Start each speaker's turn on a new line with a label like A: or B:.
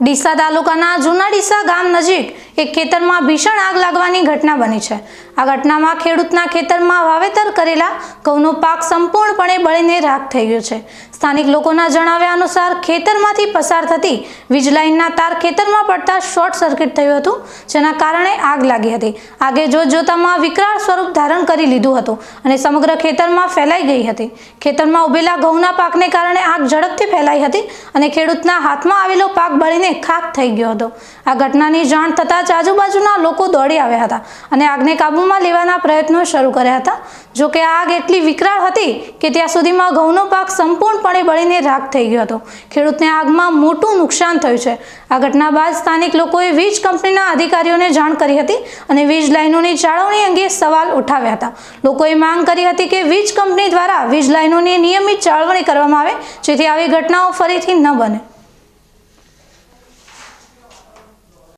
A: ડીસા તાલુકાના જૂના ડીસા ગામ નજીક એક ખેતરમાં ભીષણ આગ લાગવાની ઘટના બની છે. આ ઘટનામાં ખેડૂતના ખેતરમાં વાવેતર કરેલા ઘઉંનો પાક સંપૂર્ણપણે બળીને રાખ થઈ ગયો છે. સ્થાનિક લોકોના જણાવ્યા અનુસાર ખેતરમાંથી પસાર થતી વીજ લાઇનના તાર ખેતરમાં પડતા શોર્ટ સર્કિટ થયું હતું, જેના કારણે આગ લાગી હતી. આગે જોત જોતામાં વિકરાળ સ્વરૂપ ધારણ કરી લીધું હતું અને સમગ્ર ખેતરમાં ફેલાઈ ગઈ હતી. ખેતરમાં ઉભેલા ઘઉંના પાકને કારણે આગ ઝડપથી ફેલાઈ હતી અને ખેડૂતના હાથમાં આવેલો પાક બળીને ખાક થઈ ગયો હતો. આ ઘટનાની જાણ થતાં જ આજુબાજુના લોકો દોડી આવ્યા હતા અને આગને કાબૂમાં લેવાના પ્રયત્નો શરૂ કર્યા હતા. જો કે આગ એટલી વિકરાળ હતી કે ત્યાં સુધીમાં ઘઉંનો પાક સંપૂર્ણપણે બળીને રાખ થઈ ગયો હતો. ખેડૂતને આગમાં મોટું નુકસાન થયું છે. આ ઘટના બાદ સ્થાનિક લોકોએ વીજ કંપનીના અધિકારીઓને જાણ કરી હતી અને વીજ લાઇનોની જાળવણી અંગે સવાલ ઉઠાવ્યા હતા. લોકોએ માંગ કરી હતી કે વીજ કંપની દ્વારા વીજ લાઇનોની નિયમિત જાળવણી કરવામાં આવે, જેથી આવી ઘટનાઓ ફરીથી ન બને.